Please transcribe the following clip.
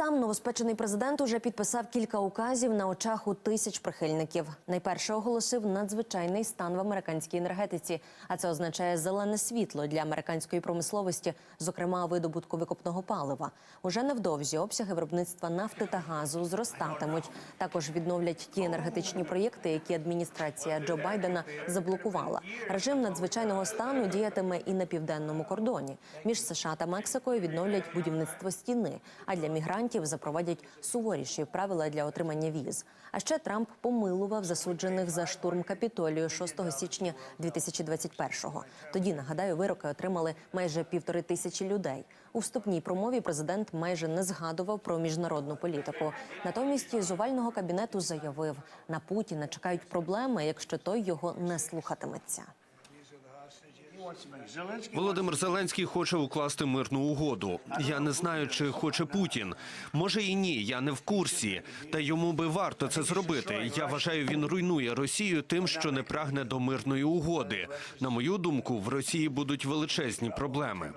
сам новоспечений президент уже підписав кілька указів на очах у тисяч прихильників. Найперше оголосив надзвичайний стан в американській енергетиці, а це означає зелене світло для американської промисловості, зокрема видобутку викопного палива. Уже невдовзі обсяги виробництва нафти та газу зростатимуть. Також відновлять ті енергетичні проєкти, які адміністрація Джо Байдена заблокувала. Режим надзвичайного стану діятиме і на південному кордоні. Між США та Мексикою відновлять будівництво стіни, а для мігрантів запровадять суворіші правила для отримання віз. А ще Трамп помилував засуджених за штурм капітолію 6 січня 2021-го. Тоді нагадаю, вироки отримали майже півтори тисячі людей. У вступній промові президент майже не згадував про міжнародну політику. Натомість з овального кабінету заявив, на Путіна чекають проблеми, якщо той його не слухатиметься. Володимир Зеленський хоче укласти мирну угоду. Я не знаю, чи хоче Путін. Може і ні, я не в курсі. Та йому би варто це зробити. Я вважаю, він руйнує Росію тим, що не прагне до мирної угоди. На мою думку, в Росії будуть величезні проблеми.